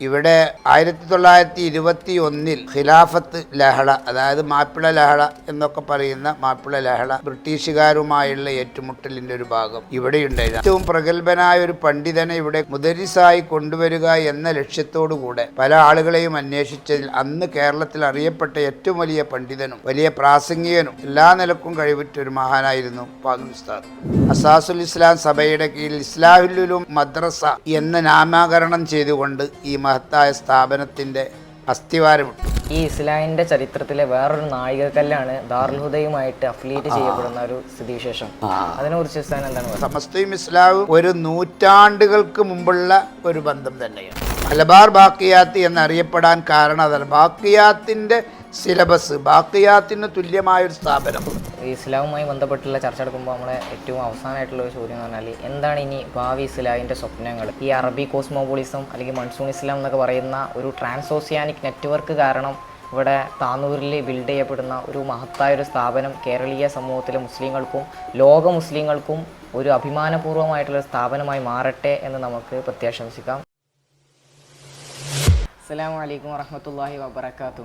ഇവിടെ ആയിരത്തി തൊള്ളായിരത്തി ഇരുപത്തി ഒന്നിൽ ഖിലാഫത്ത് ലഹള അതായത് മാപ്പിള ലഹള എന്നൊക്കെ പറയുന്ന മാപ്പിള ലഹള ബ്രിട്ടീഷുകാരുമായുള്ള ഏറ്റുമുട്ടലിന്റെ ഒരു ഭാഗം ഇവിടെ ഉണ്ടായിരുന്നു. ഏറ്റവും പ്രഗത്ഭനായ ഒരു പണ്ഡിതനെ ഇവിടെ മുദരിസായി കൊണ്ടുവരിക എന്ന ലക്ഷ്യത്തോടുകൂടെ പല ആളുകളെയും അന്വേഷിച്ചതിൽ അന്ന് കേരളത്തിൽ അറിയപ്പെട്ട ഏറ്റവും വലിയ പണ്ഡിതനും വലിയ പ്രാസംഗികനും എല്ലാ നിലക്കും കഴിവുറ്റ ഒരു മഹാനായിരുന്നു പാകിസ്ഥാൻ അസാസുൽ ഇസ്ലാം സഭയുടെ കീഴിൽ ഇസ്ലാഹുലും മദ്രസ എന്ന് നാമകരണം ചെയ്തുകൊണ്ട് ഈ മഹത്തായ സ്ഥാപനത്തിന്റെ അസ്ഥിവാരമുണ്ട്. ഈ ഇസ്ലാമിന്റെ ചരിത്രത്തിലെ വേറൊരു നാഴികക്കല്ലാണ് ദാർൽഹുദയുമായിട്ട് അഫിലിയേറ്റ് ചെയ്യപ്പെടുന്ന ഒരു സ്ഥിതിവിശേഷം. അതിനെ കുറിച്ച് ഉസ്താൻ എന്താണ് സമസ്തയും ഇസ്ലാമും ഒരു നൂറ്റാണ്ടുകൾക്ക് മുമ്പുള്ള ഒരു ബന്ധം തന്നെയാണ്. മലബാർ ബാക്കിയാത്ത് എന്നറിയപ്പെടാൻ കാരണം അതല്ല. ബാക്കിയാത്തിന്റെ സിലബസ് ബാക്കിയാത്തിന് തുല്യമായ ഒരു സ്ഥാപനം. ഇസ്ലാമുമായി ബന്ധപ്പെട്ടുള്ള ചർച്ച എടുക്കുമ്പോൾ നമ്മളെ ഏറ്റവും അവസാനമായിട്ടുള്ള ഒരു ചോദ്യം എന്ന് പറഞ്ഞാൽ എന്താണ് ഇനി ഭാവി ഇസ്ലാമിന്റെ സ്വപ്നങ്ങൾ? ഈ അറബി കോസ്മോപോളിസം അല്ലെങ്കിൽ മൺസൂൺ ഇസ്ലാം എന്നൊക്കെ പറയുന്ന ഒരു ട്രാൻസോസിയാനിക് നെറ്റ്വർക്ക് കാരണം ഇവിടെ താനൂരിൽ ബിൽഡ് ചെയ്യപ്പെടുന്ന ഒരു മഹത്തായ ഒരു സ്ഥാപനം കേരളീയ സമൂഹത്തിലെ മുസ്ലിങ്ങൾക്കും ലോക മുസ്ലിങ്ങൾക്കും ഒരു അഭിമാനപൂർവമായിട്ടുള്ള സ്ഥാപനമായി മാറട്ടെ എന്ന് നമുക്ക് പ്രത്യാശംസിക്കാം. അസ്സലാമു അലൈക്കും വറഹമത്തല്ലാഹി വബർക്കാത്തു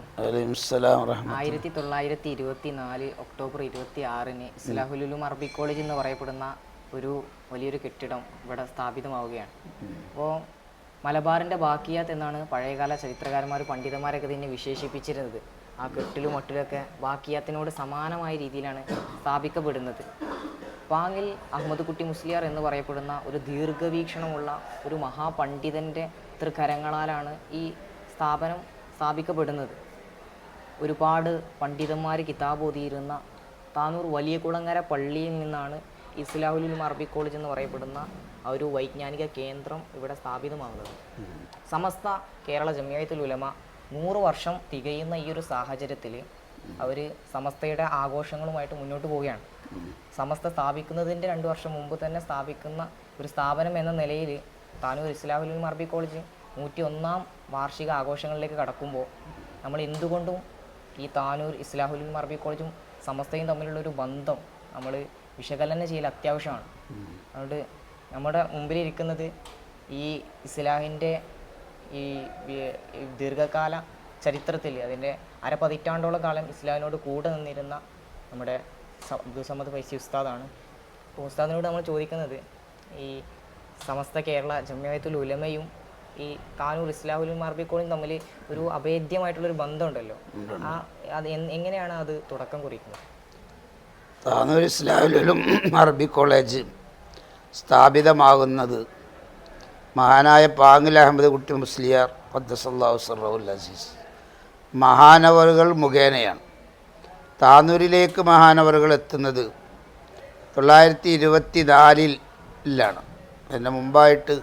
ആയിരത്തി തൊള്ളായിരത്തി ഇരുപത്തി നാല് ഒക്ടോബർ ഇരുപത്തി ആറിന് ഇസ്ലാഹുലുലും അറബി കോളേജ് എന്ന് പറയപ്പെടുന്ന ഒരു വലിയൊരു കെട്ടിടം ഇവിടെ സ്ഥാപിതമാവുകയാണ്. അപ്പോൾ മലബാറിന്റെ ബാക്കിയാത്ത് എന്നാണ് പഴയകാല ചരിത്രകാരന്മാർ പണ്ഡിതന്മാരൊക്കെ ഇതിനെ വിശേഷിപ്പിച്ചിരുന്നത്. ആ കെട്ടിലും മട്ടിലൊക്കെ ബാക്കിയാത്തിനോട് സമാനമായ രീതിയിലാണ് സ്ഥാപിക്കപ്പെടുന്നത്. പാങ്ങിൽ അഹമ്മദ് കുട്ടി മുസ്ലിയാർ എന്ന് പറയപ്പെടുന്ന ഒരു ദീർഘവീക്ഷണമുള്ള ഒരു മഹാപണ്ഡിതന്റെ തൃക്കരങ്ങളാലാണ് ഈ സ്ഥാപനം സ്ഥാപിക്കപ്പെടുന്നത്. ഒരുപാട് പണ്ഡിതന്മാർ കിതാബ് ഓതിയിരുന്ന താനൂർ വലിയ കുളങ്ങര പള്ളിയിൽ നിന്നാണ് ഇസ്ലാഹുലുൽ അറബി കോളേജ് എന്ന് പറയപ്പെടുന്ന ഒരു വൈജ്ഞാനിക കേന്ദ്രം ഇവിടെ സ്ഥാപിതമാകുന്നത് സമസ്ത കേരള ജമിയായത്തുൽ ഉലമ നൂറ് വർഷം തികയുന്ന ഈ ഒരു സാഹചര്യത്തിൽ അവർ സമസ്തയുടെ ആഘോഷങ്ങളുമായിട്ട് മുന്നോട്ട് പോവുകയാണ്. സമസ്ത സ്ഥാപിക്കുന്നതിന്റെ രണ്ട് വർഷം മുമ്പ് തന്നെ സ്ഥാപിക്കുന്ന ഒരു സ്ഥാപനം എന്ന നിലയിൽ താനൂർ ഇസ്ലാഹുലുൽ അറബി കോളേജ് നൂറ്റി ഒന്നാം വാർഷിക ആഘോഷങ്ങളിലേക്ക് കടക്കുമ്പോൾ നമ്മൾ എന്തുകൊണ്ടും ഈ താനൂർ ഇസ്ലാഹുൽ അറബി കോളേജും സമസ്തയും തമ്മിലുള്ള ഒരു ബന്ധം നമ്മൾ വിശകലനം ചെയ്യൽ അത്യാവശ്യമാണ്. അതുകൊണ്ട് നമ്മുടെ മുമ്പിലിരിക്കുന്നത് ഈ ഇസ്ലാഹിന്റെ ഈ ദീർഘകാല ചരിത്രത്തിൽ അതിന്റെ അരപതിറ്റാണ്ടോളം കാലം ഇസ്ലാമിനോട് കൂടെ നിന്നിരുന്ന നമ്മുടെ സമദ് ഫൈസി ഉസ്താദാണ്. ഉസ്താദിനോട് നമ്മൾ ചോദിക്കുന്നത് ഈ സമസ്ത കേരള ജമ്മിയത്തുൽ ഉലമയും ഈ കാനൂർ ഇസ്ലാഹുലും അറബി കോളേജും തമ്മിൽ ഒരു അഭേദ്യമായിട്ടുള്ളൊരു ബന്ധമുണ്ടല്ലോ. ആ അത് എങ്ങനെയാണ് അത് തുടക്കം കുറിക്കുന്നത്? താനൂർ ഇസ്ലാഹുലും അറബി കോളേജ് സ്ഥാപിതമാകുന്നത് മഹാനായ പാങ്ങിൽ അഹമ്മദ് കുട്ടി മുസ്ലിയാർ ഖദ്ദസല്ലാഹു സർറഹുൽ അസീസ്. മഹാനവറുകൾ മുഖേനയാണ്. താനൂരിലേക്ക് മഹാനവറുകൾ എത്തുന്നത് തൊള്ളായിരത്തി ഇരുപത്തി നാലിലാണ് എന്റെ മുമ്പായിട്ട്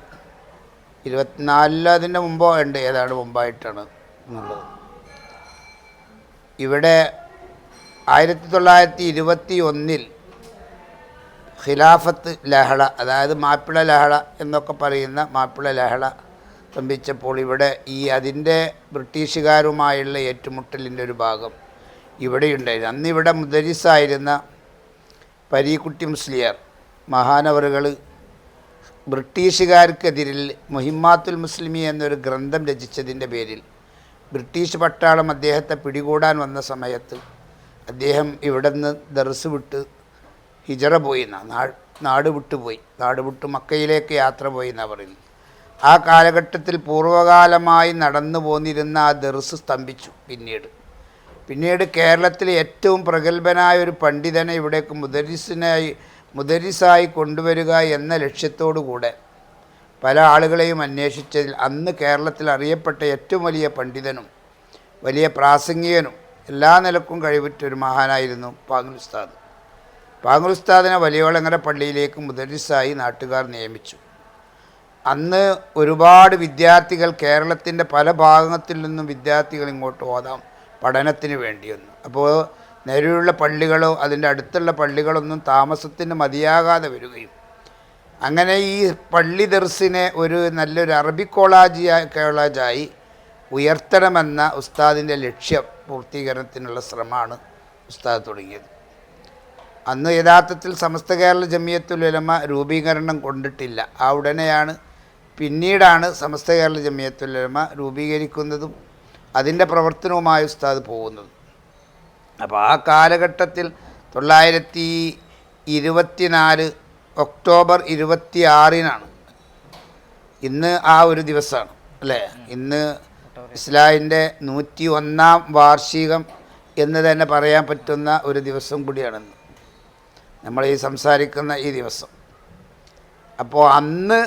ഇരുപത്തിനാലിൽ അതിന്റെ മുമ്പോ ഉണ്ട് ഏതാണ് മുമ്പായിട്ടാണ് എന്നുള്ളത്. ഇവിടെ ആയിരത്തി തൊള്ളായിരത്തി ഇരുപത്തി ഒന്നിൽ ഖിലാഫത്ത് ലഹള അതായത് മാപ്പിള ലഹള എന്നൊക്കെ പറയുന്ന മാപ്പിള ലഹള സംഭവിച്ചപ്പോൾ ഇവിടെ ഈ അതിന്റെ ബ്രിട്ടീഷുകാരുമായുള്ള ഏറ്റുമുട്ടലിന്റെ ഒരു ഭാഗം ഇവിടെയുണ്ടായിരുന്നു. അന്ന് ഇവിടെ മുദരിസായിരുന്ന പരീക്കുട്ടി മുസ്ലിയാർ മഹാനവറുകൾ ബ്രിട്ടീഷുകാർക്കെതിരിൽ മുഹിമാത്തുൽ മുസ്ലിമി എന്നൊരു ഗ്രന്ഥം രചിച്ചതിന്റെ പേരിൽ ബ്രിട്ടീഷ് പട്ടാളം അദ്ദേഹത്തെ പിടികൂടാൻ വന്ന സമയത്ത് അദ്ദേഹം ഇവിടെ നിന്ന് ദർസ് വിട്ട് ഹിജറ പോയി നാട് നാട് വിട്ടുപോയി നാട് വിട്ട് മക്കയിലേക്ക് യാത്ര പോയി എന്നാണ് പറയുന്നത്. ആ കാലഘട്ടത്തിൽ പൂർവകാലമായി നടന്നു പോന്നിരുന്ന ആ ദർസ് സ്തംഭിച്ചു പിന്നീട്. പിന്നീട് കേരളത്തിലെ ഏറ്റവും പ്രഗത്ഭനായ ഒരു പണ്ഡിതനെ ഇവിടേക്ക് മുദരിസിനായി മുദരിസായി കൊണ്ടുവരിക എന്ന ലക്ഷ്യത്തോടുകൂടെ പല ആളുകളെയും അന്വേഷിച്ചതിൽ അന്ന് കേരളത്തിൽ അറിയപ്പെട്ട ഏറ്റവും വലിയ പണ്ഡിതനും വലിയ പ്രാസംഗികനും എല്ലാ നിലക്കും കഴിവുറ്റ ഒരു മഹാനായിരുന്നു പാങ്ങുൽ ഉസ്താദ്. പാങ്ങുൽ ഉസ്താദിനെ വലിയോളങ്ങര പള്ളിയിലേക്ക് മുദരിസായി നാട്ടുകാർ നിയമിച്ചു. അന്ന് ഒരുപാട് വിദ്യാർത്ഥികൾ കേരളത്തിന്റെ പല ഭാഗത്തിൽ നിന്നും വിദ്യാർത്ഥികൾ ഇങ്ങോട്ട് ഓതാം പഠനത്തിന് വേണ്ടിയൊന്നും. അപ്പോൾ നിലവിലുള്ള പള്ളികളോ അതിന്റെ അടുത്തുള്ള പള്ളികളൊന്നും താമസത്തിന് മതിയാകാതെ വരികയും. അങ്ങനെ ഈ പള്ളി ദർസിനെ ഒരു നല്ലൊരു അറബി കോളേജ് കോളേജായി ഉയർത്തണമെന്ന ഉസ്താദിന്റെ ലക്ഷ്യം പൂർത്തീകരണത്തിനുള്ള ശ്രമമാണ് ഉസ്താദ് തുടങ്ങിയത്. അന്ന് യഥാർത്ഥത്തിൽ സമസ്ത കേരള ജമിയത്തുൽ ഉലമ രൂപീകരണം കൊണ്ടിട്ടില്ല. ആ ഉടനെയാണ് പിന്നീടാണ് സമസ്ത കേരള ജമിയത്തുലമ രൂപീകരിക്കുന്നതും അതിന്റെ പ്രവർത്തനവുമായി ഉസ്താദ് പോകുന്നതും. അപ്പോൾ ആ കാലഘട്ടത്തിൽ തൊള്ളായിരത്തി ഇരുപത്തിനാല് ഒക്ടോബർ ഇരുപത്തി ആറിനാണ് ഇന്ന് ആ ഒരു ദിവസമാണ് അല്ലേ? ഇന്ന് ഇസ്ലാമിന്റെ നൂറ്റി ഒന്നാം വാർഷികം എന്ന് തന്നെ പറയാൻ പറ്റുന്ന ഒരു ദിവസം കൂടിയാണെന്ന് നമ്മൾ ഈ സംസാരിക്കുന്ന ഈ ദിവസം. അപ്പോൾ അന്ന്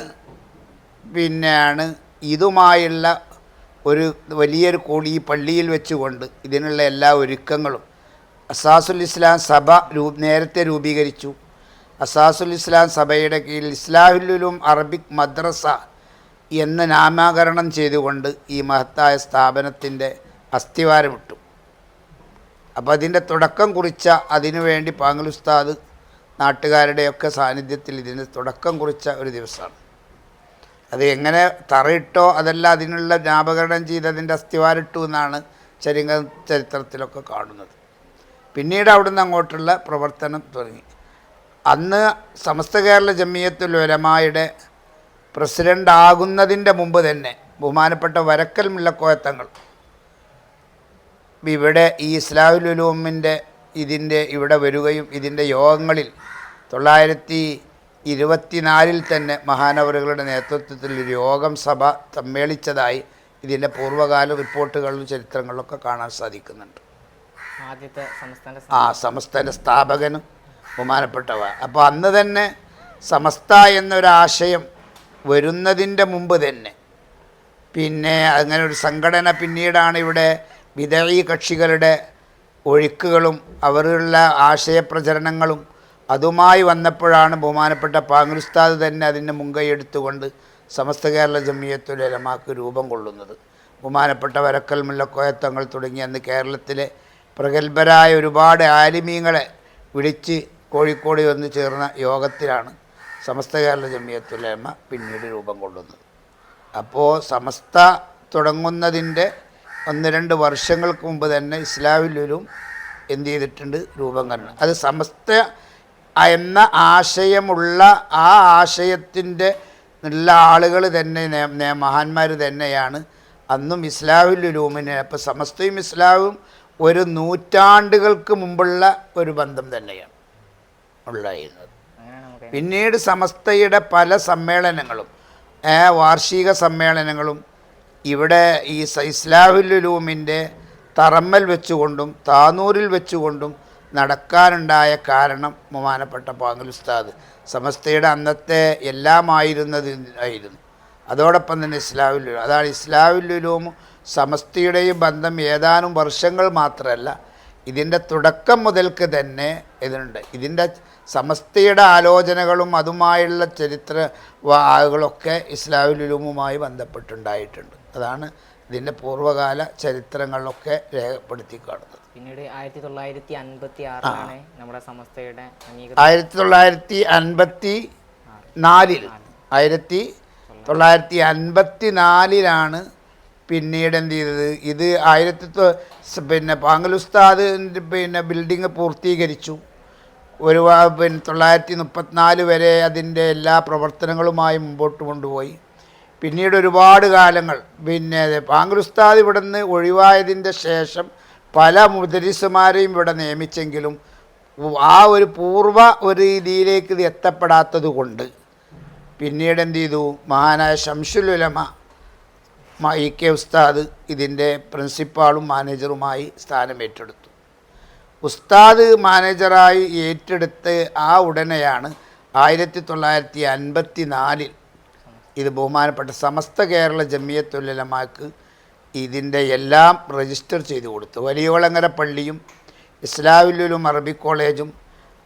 പിന്നെയാണ് ഇതുമായുള്ള ഒരു വലിയൊരു കൂടി ഈ പള്ളിയിൽ വെച്ചുകൊണ്ട് ഇതിനുള്ള എല്ലാ ഒരുക്കങ്ങളും അസാസുൽ ഇസ്ലാം സഭ രൂ നേരത്തെ രൂപീകരിച്ചു. അസാസുൽ ഇസ്ലാം സഭയുടെ കീഴിൽ ഇസ്ലാഹുല്ലുലും അറബിക് മദ്രസ എന്ന് നാമകരണം ചെയ്തുകൊണ്ട് ഈ മഹത്തായ സ്ഥാപനത്തിന്റെ അസ്ഥിവാരമിട്ടു. അപ്പോൾ അതിന്റെ തുടക്കം കുറിച്ച അതിനുവേണ്ടി പാങ്ങലുസ്താദ് നാട്ടുകാരുടെയൊക്കെ സാന്നിധ്യത്തിൽ ഇതിന് തുടക്കം കുറിച്ച ഒരു ദിവസമാണ്. അത് എങ്ങനെ തറയിട്ടോ അതല്ല അതിനുള്ള നാമകരണം ചെയ്ത് അതിന്റെ അസ്ഥിവാരിട്ടു എന്നാണ് ചരിങ്ങ ചരിത്രത്തിലൊക്കെ കാണുന്നത്. പിന്നീട് അവിടുന്ന് അങ്ങോട്ടുള്ള പ്രവർത്തനം തുടങ്ങി. അന്ന് സമസ്ത കേരള ജമിയത്തുൽ ഉലമായുടെ പ്രസിഡന്റ് ആകുന്നതിന്റെ മുമ്പ് തന്നെ ബഹുമാനപ്പെട്ട വരക്കൽ മുല്ലക്കോയത്തങ്ങൾ. ഇവിടെ ഈ ഇസ്ലാഹുൽ ഉലൂമിന്റെ ഇതിന്റെ ഇവിടെ വരികയും ഇതിന്റെ യോഗങ്ങളിൽ തൊള്ളായിരത്തി ഇരുപത്തിനാലിൽ തന്നെ മഹാനവറുകളുടെ നേതൃത്വത്തിൽ ഒരു യോഗം സഭ സമ്മേളിച്ചതായി ഇതിന്റെ പൂർവകാല റിപ്പോർട്ടുകളിലും ചരിത്രങ്ങളിലൊക്കെ കാണാൻ സാധിക്കുന്നുണ്ട്. ആ സമസ്തന സ്ഥാപകനും ബഹുമാനപ്പെട്ടവ. അപ്പോൾ അന്ന് തന്നെ സമസ്ത എന്നൊരാശയം വരുന്നതിന്റെ മുമ്പ് തന്നെ. പിന്നെ അങ്ങനെ ഒരു സംഘടന പിന്നീടാണ് ഇവിടെ വിതഴി കക്ഷികളുടെ ഒഴുക്കുകളും അവരുള്ള ആശയപ്രചരണങ്ങളും അതുമായി വന്നപ്പോഴാണ് ബഹുമാനപ്പെട്ട പാങ്ങുസ്താദ് തന്നെ അതിന്റെ മുൻകൈ എടുത്തുകൊണ്ട് സമസ്ത കേരള ജമിയത്തുലമാക്ക് രൂപം കൊള്ളുന്നത്. ബഹുമാനപ്പെട്ട വരക്കൽ മുല്ലക്കോയത്തങ്ങൾ തുടങ്ങി അന്ന് കേരളത്തിലെ പ്രഗത്ഭരായ ഒരുപാട് ആലിമീങ്ങളെ വിളിച്ച് കോഴിക്കോട് വന്ന് ചേർന്ന യോഗത്തിലാണ് സമസ്ത കേരള ജമിയത്തുലമ പിന്നീട് രൂപം കൊള്ളുന്നത്. അപ്പോൾ സമസ്ത തുടങ്ങുന്നതിന്റെ ഒന്ന് രണ്ട് വർഷങ്ങൾക്ക് മുമ്പ് തന്നെ ഇസ്ലാമിലൊരും എന്ത് ചെയ്തിട്ടുണ്ട്? രൂപം കണ്ടു. അത് സമസ്ത എന്ന ആശയമുള്ള ആ ആശയത്തിന്റെ ഉള്ള ആളുകൾ തന്നെ മഹാന്മാർ തന്നെയാണ്. അന്നും ഇസ്ലാഹുലുലൂമിനെ അപ്പോൾ സമസ്തയും ഇസ്ലാമും ഒരു നൂറ്റാണ്ടുകൾക്ക് മുമ്പുള്ള ഒരു ബന്ധം തന്നെയാണ് ഉണ്ടായിരുന്നത് പിന്നീട് സമസ്തയുടെ പല സമ്മേളനങ്ങളും വാർഷിക സമ്മേളനങ്ങളും ഇവിടെ ഈ ഇസ്ലാഹുലുലൂമിന്റെ തറമ്മൽ വെച്ചുകൊണ്ടും താനൂരിൽ വെച്ചുകൊണ്ടും നടക്കാനുണ്ടായ കാരണം ബഹുമാനപ്പെട്ട ഉസ്താദ്. സമസ്തയുടെ അന്നത്തെ എല്ലാമായിരുന്നത് ആയിരുന്നു അതോടൊപ്പം തന്നെ ഇസ്ലാഹുലു അതാണ് ഇസ്ലാഹുലുലും സമസ്തിയുടെയും ബന്ധം ഏതാനും വർഷങ്ങൾ മാത്രമല്ല ഇതിന്റെ തുടക്കം മുതൽക്ക് തന്നെ ഇതിനുണ്ട്. ഇതിന്റെ സമസ്തയുടെ ആലോചനകളും അതുമായുള്ള ചരിത്ര ആളുകളൊക്കെ ഇസ്ലാമിലുലുമുമായി ബന്ധപ്പെട്ടുണ്ടായിട്ടുണ്ട്. അതാണ് ഇതിന്റെ പൂർവകാല ചരിത്രങ്ങളിലൊക്കെ രേഖപ്പെടുത്തി കാണുന്നത്. പിന്നീട് ആയിരത്തി തൊള്ളായിരത്തി അൻപത്തി ആറിലാണ് നമ്മുടെ സമസ്തയുടെ ആയിരത്തി തൊള്ളായിരത്തി അൻപത്തി നാലിൽ ആയിരത്തി തൊള്ളായിരത്തി അൻപത്തി നാലിലാണ് പിന്നീട് എന്ത് ചെയ്തത്? ഇത് ആയിരത്തി പിന്നെ പാങ്കലുസ്താദ് പിന്നെ ബിൽഡിങ് പൂർത്തീകരിച്ചു. ഒരു പിന്നെ തൊള്ളായിരത്തി മുപ്പത്തിനാല് വരെ അതിന്റെ എല്ലാ പ്രവർത്തനങ്ങളുമായി മുമ്പോട്ട് കൊണ്ടുപോയി. പിന്നീട് ഒരുപാട് കാലങ്ങൾ. പിന്നെ പാങ്കലുസ്താദ് ഇവിടെ നിന്ന് ഒഴിവായതിന്റെ ശേഷം പല മുദരിസുമാരെയും ഇവിടെ നിയമിച്ചെങ്കിലും ആ ഒരു പൂർവ ഒരു രീതിയിലേക്ക് ഇത് എത്തപ്പെടാത്തത് കൊണ്ട് പിന്നീട് എന്ത് ചെയ്തു മഹാനായ ശംഷുലുലമ ഇ കെ ഉസ്താദ് ഇതിന്റെ പ്രിൻസിപ്പാളും മാനേജറുമായി സ്ഥാനം ഏറ്റെടുത്തു ഉസ്താദ് മാനേജറായി ഏറ്റെടുത്ത് ആ ഉടനെയാണ് ആയിരത്തി തൊള്ളായിരത്തി അൻപത്തി നാലിൽ ഇത് ബഹുമാനപ്പെട്ട സമസ്ത കേരള ജമിയത്തുലമാക്ക് ഇതിന്റെ എല്ലാം രജിസ്റ്റർ ചെയ്തു കൊടുത്തു. വലിയോളങ്ങര പള്ളിയും ഇസ്ലാമിലും അറബി കോളേജും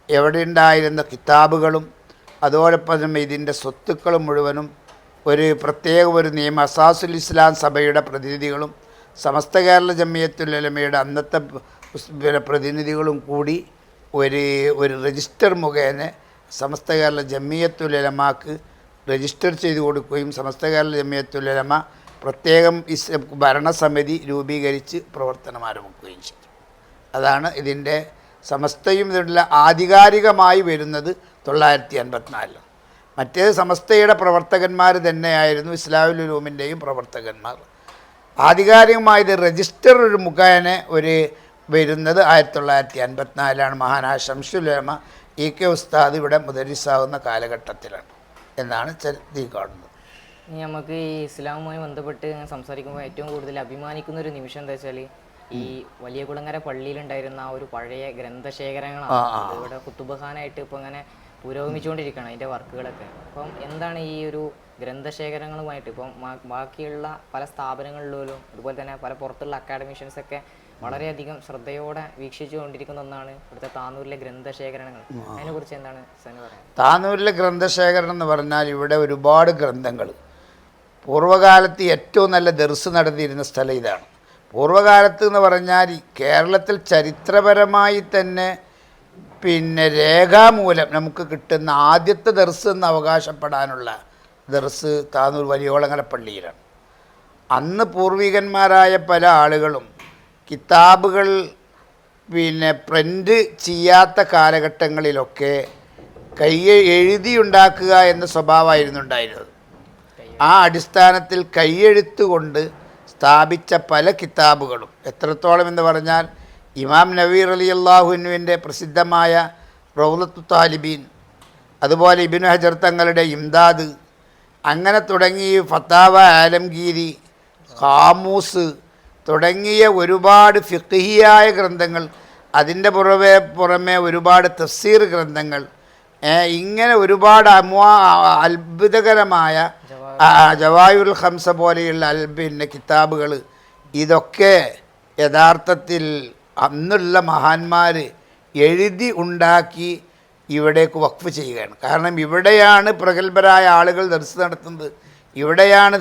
എവിടെ ഉണ്ടായിരുന്ന കിതാബുകളും അതോടൊപ്പം ഇതിന്റെ സ്വത്തുക്കൾ മുഴുവനും ഒരു പ്രത്യേക ഒരു നിയമം അസാസുൽ ഇസ്ലാം സഭയുടെ പ്രതിനിധികളും സമസ്ത കേരള ജമ്മിയത്തുലമയുടെ അന്നത്തെ പ്രതിനിധികളും കൂടി ഒരു ഒരു രജിസ്റ്റർ മുഖേന സമസ്ത കേരള ജമ്മിയത്തുലമാക്ക് രജിസ്റ്റർ ചെയ്തു കൊടുക്കുകയും സമസ്ത കേരള ജമ്മിയത്തുലമ പ്രത്യേകം ഇസ് ഭരണസമിതി രൂപീകരിച്ച് പ്രവർത്തനം ആരംഭിക്കുകയും ചെയ്തു. അതാണ് ഇതിന്റെ സമസ്തയും ഇതിനുള്ള ആധികാരികമായി വരുന്നത് തൊള്ളായിരത്തി അൻപത്തിനാലിൽ മറ്റേത് സമസ്തയുടെ പ്രവർത്തകന്മാർ തന്നെയായിരുന്നു ഇസ്ലാമുൽ ഉലൂമിന്റെയും പ്രവർത്തകന്മാർ. ആധികാരികമായത് രജിസ്റ്റർ ഒരു മുഖേന ഒരു വരുന്നത് ആയിരത്തി തൊള്ളായിരത്തി അൻപത്തിനാലിലാണ് മഹാനായ ഷംസുലമ ഇ കെ ഉസ്താദ് ഇവിടെ മുദരിസാവുന്ന കാലഘട്ടത്തിലാണ് എന്നാണ് ചരിതി കാണുന്നത്. ഇനി നമുക്ക് ഈ ഇസ്ലാമുമായി ബന്ധപ്പെട്ട് സംസാരിക്കുമ്പോൾ ഏറ്റവും കൂടുതൽ അഭിമാനിക്കുന്ന ഒരു നിമിഷം എന്താ വെച്ചാൽ ഈ വലിയ കുളങ്ങര പള്ളിയിലുണ്ടായിരുന്ന ആ ഒരു പഴയ ഗ്രന്ഥശേഖരങ്ങളാണ്. ഇവിടെ കുത്തുബഹാനായിട്ട് ഇപ്പോൾ ഇങ്ങനെ പുരോഗമിച്ചുകൊണ്ടിരിക്കുകയാണ് അതിന്റെ വർക്കുകളൊക്കെ. അപ്പം എന്താണ് ഈ ഒരു ഗ്രന്ഥശേഖരങ്ങളുമായിട്ട്? ഇപ്പം ബാക്കിയുള്ള പല സ്ഥാപനങ്ങളിലും അതുപോലെ തന്നെ പല പുറത്തുള്ള അക്കാഡമിഷ്യൻസ് ഒക്കെ വളരെയധികം ശ്രദ്ധയോടെ വീക്ഷിച്ചു കൊണ്ടിരിക്കുന്ന ഒന്നാണ് ഇവിടുത്തെ താനൂരിലെ ഗ്രന്ഥശേഖരണങ്ങൾ. അതിനെ കുറിച്ച് എന്താണ് പറയുന്നത്? താനൂരിലെ ഗ്രന്ഥശേഖരണം എന്ന് പറഞ്ഞാൽ ഇവിടെ ഒരുപാട് ഗ്രന്ഥങ്ങൾ. പൂർവകാലത്ത് ഏറ്റവും നല്ല ദർസ് നടത്തിയിരുന്ന സ്ഥലം ഇതാണ്. പൂർവകാലത്ത് എന്ന് പറഞ്ഞാൽ കേരളത്തിൽ ചരിത്രപരമായി തന്നെ പിന്നെ രേഖാമൂലം നമുക്ക് കിട്ടുന്ന ആദ്യത്തെ ദർസ് എന്ന് അവകാശപ്പെടാനുള്ള ദർസ് താനൂർ വലിയോളങ്ങര പള്ളിയിലാണ്. അന്ന് പൂർവികന്മാരായ പല ആളുകളും കിതാബുകൾ പിന്നെ പ്രിന്റ് ചെയ്യാത്ത കാലഘട്ടങ്ങളിലൊക്കെ കൈ എഴുതിയുണ്ടാക്കുക എന്ന സ്വഭാവമായിരുന്നു ഉണ്ടായിരുന്നത്. ആ അടിസ്ഥാനത്തിൽ കൈയെഴുത്തുകൊണ്ട് സ്ഥാപിച്ച പല കിതാബുകളും. എത്രത്തോളം എന്ന് പറഞ്ഞാൽ ഇമാം നവീർ അലി അള്ളാഹുനുവിന്റെ പ്രസിദ്ധമായ റൗലത്തു താലിബീൻ അതുപോലെ ഇബിനു ഹജർ തങ്ങളുടെ ഇംദാദ് അങ്ങനെ തുടങ്ങിയ ഫത്താവ ആലംഗീരി ഖാമൂസ് തുടങ്ങിയ ഒരുപാട് ഫിഖിയായ ഗ്രന്ഥങ്ങൾ അതിന്റെ പുറമെ പുറമെ ഒരുപാട് തഫ്സീർ ഗ്രന്ഥങ്ങൾ ഇങ്ങനെ ഒരുപാട് അമ്വാ അത്ഭുതകരമായ ജവായുൽ ഹംസ പോലെയുള്ള അൽ പിന്നെ കിതാബുകൾ ഇതൊക്കെ യഥാർത്ഥത്തിൽ അന്നുള്ള മഹാന്മാർ എഴുതി ഉണ്ടാക്കി ഇവിടേക്ക് വഖഫ് ചെയ്യുകയാണ്. കാരണം ഇവിടെയാണ് പ്രഗത്ഭരായ ആളുകൾ ദർസ് നടത്തുന്നത്. ഇവിടെയാണ്